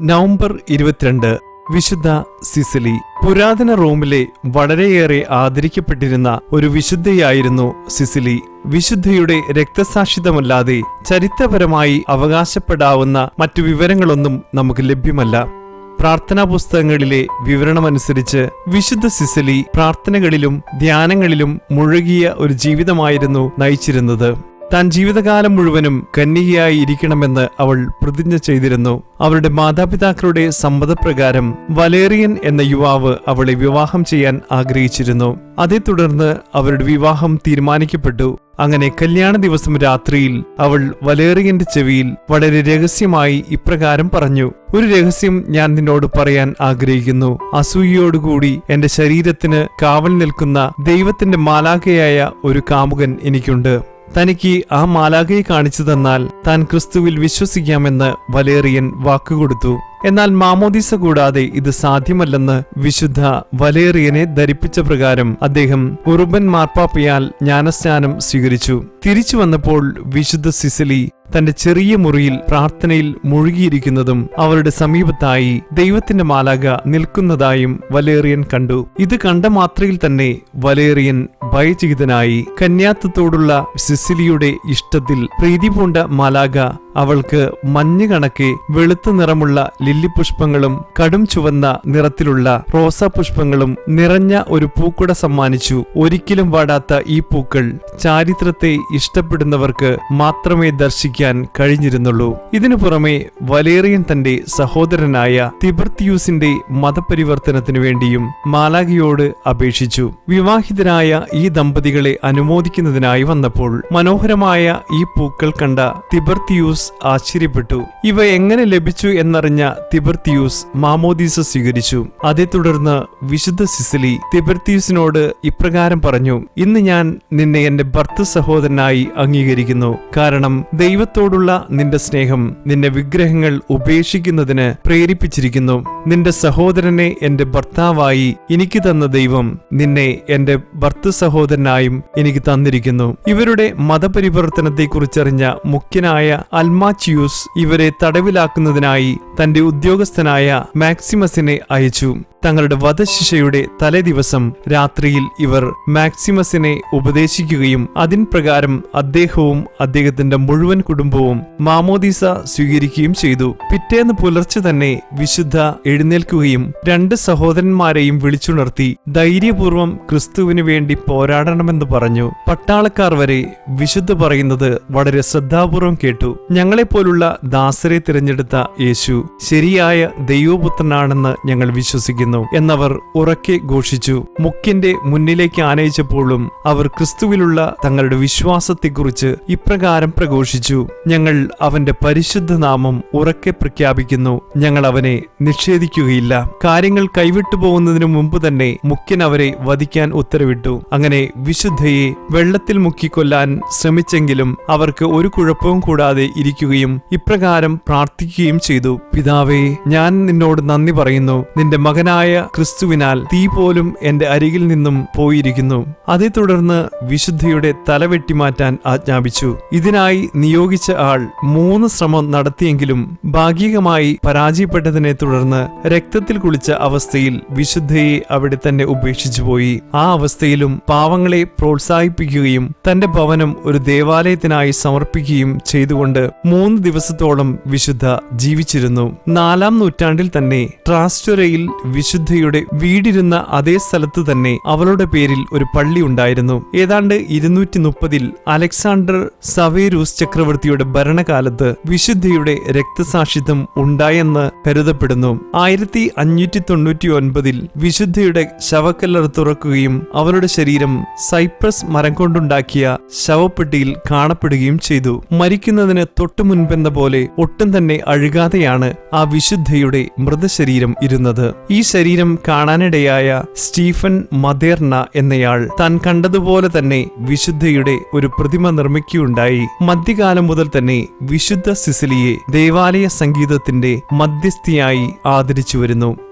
November ഇരുപത്തിരണ്ട് വിശുദ്ധ സിസിലി പുരാതന റോമിലെ വളരെയേറെ ആദരിക്കപ്പെട്ടിരുന്ന ഒരു വിശുദ്ധയായിരുന്നു സിസിലി. വിശുദ്ധയുടെ രക്തസാക്ഷിതമല്ലാതെ ചരിത്രപരമായി അവകാശപ്പെടാവുന്ന മറ്റു വിവരങ്ങളൊന്നും നമുക്ക് ലഭ്യമല്ല. പ്രാർത്ഥനാ പുസ്തകങ്ങളിലെ വിവരണമനുസരിച്ച് വിശുദ്ധ സിസിലി പ്രാർത്ഥനകളിലും ധ്യാനങ്ങളിലും മുഴുകിയ ഒരു ജീവിതമായിരുന്നു നയിച്ചിരുന്നത്. താൻ ജീവിതകാലം മുഴുവനും കന്യകയായി ഇരിക്കണമെന്ന് അവൾ പ്രതിജ്ഞ ചെയ്തിരുന്നു. അവരുടെ മാതാപിതാക്കളുടെ സമ്മതപ്രകാരം വലേറിയൻ എന്ന യുവാവ് അവളെ വിവാഹം ചെയ്യാൻ ആഗ്രഹിച്ചിരുന്നു. അതേ തുടർന്ന് അവരുടെ വിവാഹം തീരുമാനിക്കപ്പെട്ടു. അങ്ങനെ കല്യാണ ദിവസം രാത്രിയിൽ അവൾ വലേറിയന്റെ ചെവിയിൽ വളരെ രഹസ്യമായി ഇപ്രകാരം പറഞ്ഞു ഒരു രഹസ്യം ഞാൻ നിന്നോട് പറയാൻ ആഗ്രഹിക്കുന്നു. അസൂയയോടുകൂടി എന്റെ ശരീരത്തിന് കാവൽ നിൽക്കുന്ന ദൈവത്തിന്റെ മാലാഖയായ ഒരു കാമുകൻ എനിക്കുണ്ട്. തനിക്ക് ആ മാലാഖയെ കാണിച്ചു തന്നാൽ താൻ ക്രിസ്തുവിൽ വിശ്വസിക്കാമെന്ന് വലേറിയൻ വാക്കുകൊടുത്തു എന്നാൽ മാമോദീസ കൂടാതെ ഇത് സാധ്യമല്ലെന്ന് വിശുദ്ധ വലേറിയനെ ധരിപ്പിച്ച പ്രകാരം അദ്ദേഹം ഉറുബൻ മാർപ്പാപ്പയാൽ ജ്ഞാനസ്നാനം സ്വീകരിച്ചു. തിരിച്ചു വന്നപ്പോൾ വിശുദ്ധ സിസലി തന്റെ ചെറിയ മുറിയിൽ പ്രാർത്ഥനയിൽ മുഴുകിയിരിക്കുന്നതും അവരുടെ സമീപത്തായി ദൈവത്തിന്റെ മാലാക നിൽക്കുന്നതായും വലേറിയൻ കണ്ടു. ഇത് കണ്ട മാത്രയിൽ തന്നെ വലേറിയൻ ഭയചികിതനായി കന്യാത്വത്തോടുള്ള സിസിലിയുടെ ഇഷ്ടത്തിൽ പ്രീതി പൂണ്ട മാലാക അവൾക്ക് മഞ്ഞ് കണക്കെ വെളുത്ത നിറമുള്ള ലില്ലിപുഷ്പങ്ങളും കടും ചുവന്ന നിറത്തിലുള്ള റോസാ പുഷ്പങ്ങളും നിറഞ്ഞ ഒരു പൂക്കുട സമ്മാനിച്ചു. ഒരിക്കലും വാടാത്ത ഈ പൂക്കൾ ചാരിത്രത്തെ ഇഷ്ടപ്പെടുന്നവർക്ക് മാത്രമേ ദർശിക്കാൻ കഴിഞ്ഞിരുന്നുള്ളൂ. ഇതിനു പുറമെ വലേറിയൻ തന്റെ സഹോദരനായ തിബർത്തിയൂസിന്റെ മതപരിവർത്തനത്തിനു വേണ്ടിയും മാലാഖയോട് അപേക്ഷിച്ചു. വിവാഹിതരായ ഈ ദമ്പതികളെ അനുമോദിക്കുന്നതിനായി വന്നപ്പോൾ മനോഹരമായ ഈ പൂക്കൾ കണ്ട തിബർത്തിയൂസ് ആശ്ചര്യപ്പെട്ടു. ഇവ എങ്ങനെ ലഭിച്ചു എന്നറിഞ്ഞ തിബർത്തിയൂസ് മാമോദീസ സ്വീകരിച്ചു. അതേ തുടർന്ന് വിശുദ്ധ സിസിലി തിബർത്തിയൂസിനോട് ഇപ്രകാരം പറഞ്ഞു ഇന്ന് ഞാൻ നിന്നെ എന്റെ ഭർത്തൃ സഹോദരനായി അംഗീകരിക്കുന്നു. കാരണം ദൈവത്തോടുള്ള നിന്റെ സ്നേഹം നിന്നെ വിഗ്രഹങ്ങൾ ഉപേക്ഷിക്കുന്നതിന് പ്രേരിപ്പിച്ചിരിക്കുന്നു. നിന്റെ സഹോദരനെ എന്റെ ഭർത്താവായി എനിക്ക് തന്ന ദൈവം നിന്നെ എന്റെ ഭർത്തു സഹോദരനായും എനിക്ക് തന്നിരിക്കുന്നു. ഇവരുടെ മതപരിവർത്തനത്തെക്കുറിച്ചറിഞ്ഞ മുഖ്യനായ അൽമാച്ചിയൂസ് ഇവരെ തടവിലാക്കുന്നതിനായി തന്റെ ഉദ്യോഗസ്ഥനായ മാക്സിമസിനെ അയച്ചു. തങ്ങളുടെ വധശിക്ഷയുടെ തലേദിവസം രാത്രിയിൽ ഇവർ മാക്സിമസിനെ ഉപദേശിക്കുകയും അതിൻ പ്രകാരം അദ്ദേഹവും അദ്ദേഹത്തിന്റെ മുഴുവൻ കുടുംബവും മാമോദീസ സ്വീകരിക്കുകയും ചെയ്തു. പിറ്റേന്ന് പുലർച്ചെ തന്നെ വിശുദ്ധ എഴുന്നേൽക്കുകയും രണ്ട് സഹോദരന്മാരെയും വിളിച്ചുണർത്തി ധൈര്യപൂർവം ക്രിസ്തുവിനു വേണ്ടി പോരാടണമെന്ന് പറഞ്ഞു. പട്ടാളക്കാർ വരെ വിശുദ്ധ പറയുന്നത് വളരെ ശ്രദ്ധാപൂർവം കേട്ടു. ഞങ്ങളെപ്പോലുള്ള ദാസരെ തിരഞ്ഞെടുത്ത യേശു ശരിയായ ദൈവപുത്രനാണെന്ന് ഞങ്ങൾ വിശ്വസിക്കുന്നു. എന്നവർ ഉറക്കെ ഘോഷിച്ചു. മുക്കിന്റെ മുന്നിലേക്ക് ആനയിച്ചപ്പോഴും അവർ ക്രിസ്തുവിലുള്ള തങ്ങളുടെ വിശ്വാസത്തെക്കുറിച്ച് ഇപ്രകാരം പ്രഘോഷിച്ചു. ഞങ്ങൾ അവന്റെ പരിശുദ്ധ നാമം ഉറക്കെ പ്രഖ്യാപിക്കുന്നു. ഞങ്ങൾ അവനെ നിഷേധിക്കുകയില്ല. കാര്യങ്ങൾ കൈവിട്ടു പോകുന്നതിനു മുമ്പ് തന്നെ മുഖ്യൻ അവരെ വധിക്കാൻ ഉത്തരവിട്ടു. അങ്ങനെ വിശുദ്ധയെ വെള്ളത്തിൽ മുക്കിക്കൊല്ലാൻ ശ്രമിച്ചെങ്കിലും അവർക്ക് ഒരു കുഴപ്പവും കൂടാതെ ഇരിക്കുകയും ഇപ്രകാരം പ്രാർത്ഥിക്കുകയും ചെയ്തു. പിതാവേ ഞാൻ നിന്നോട് നന്ദി പറയുന്നു. നിന്റെ മകനായ ക്രിസ്തുവിനാൽ തീ പോലും എന്റെ അരികിൽ നിന്നും പോയിരിക്കുന്നു. അതേ തുടർന്ന് വിശുദ്ധയുടെ തല വെട്ടിമാറ്റാൻ ആജ്ഞാപിച്ചു. ഇതിനായി നിയോഗിച്ച ആൾ മൂന്ന് ശ്രമം നടത്തിയെങ്കിലും ഭാഗികമായി പരാജയപ്പെട്ടതിനെ തുടർന്ന് രക്തത്തിൽ കുളിച്ച അവസ്ഥയിൽ വിശുദ്ധയെ അവിടെ തന്നെ ഉപേക്ഷിച്ചു പോയി ആ അവസ്ഥയിലും പാവങ്ങളെ പ്രോത്സാഹിപ്പിക്കുകയും തന്റെ ഭവനം ഒരു ദേവാലയത്തിനായി സമർപ്പിക്കുകയും ചെയ്തുകൊണ്ട് മൂന്ന് ദിവസത്തോളം വിശുദ്ധ ജീവിച്ചിരുന്നു. നാലാം നൂറ്റാണ്ടിൽ തന്നെ ട്രാസ്റ്റോരയിൽ വിശുദ്ധയുടെ വീടിരുന്ന അതേ സ്ഥലത്ത് തന്നെ അവളുടെ പേരിൽ ഒരു പള്ളി ഉണ്ടായിരുന്നു. ഏതാണ്ട് ഇരുന്നൂറ്റി മുപ്പതിൽ അലക്സാണ്ടർ സവേരൂസ് ചക്രവർത്തിയുടെ ഭരണകാലത്ത് വിശുദ്ധയുടെ രക്തസാക്ഷിത്വം ഉണ്ടായെന്ന് കരുതപ്പെടുന്നു. ആയിരത്തി അഞ്ഞൂറ്റി തൊണ്ണൂറ്റി ഒൻപതിൽ വിശുദ്ധയുടെ ശവക്കല്ലർ തുറക്കുകയും അവളുടെ ശരീരം സൈപ്രസ് മരം കൊണ്ടുണ്ടാക്കിയ ശവപ്പെട്ടിയിൽ കാണപ്പെടുകയും ചെയ്തു. മരിക്കുന്നതിന് തൊട്ടു മുൻപെന്ന പോലെ ഒട്ടും തന്നെ അഴുകാതെയാണ് ആ വിശുദ്ധയുടെ മൃതശരീരം ഇരുന്നത്. ഈ ശരീരം കാണാനിടയായ സ്റ്റീഫൻ മദേർണ എന്നയാൾ താൻ കണ്ടതുപോലെ തന്നെ വിശുദ്ധയുടെ ഒരു പ്രതിമ നിർമ്മിക്കുകയുണ്ടായി. മധ്യകാലം മുതൽ തന്നെ വിശുദ്ധ സിസിലിയെ ദേവാലയ സംഗീതത്തിന്റെ മധ്യസ്ഥിയായി ആദരിച്ചു വരുന്നു.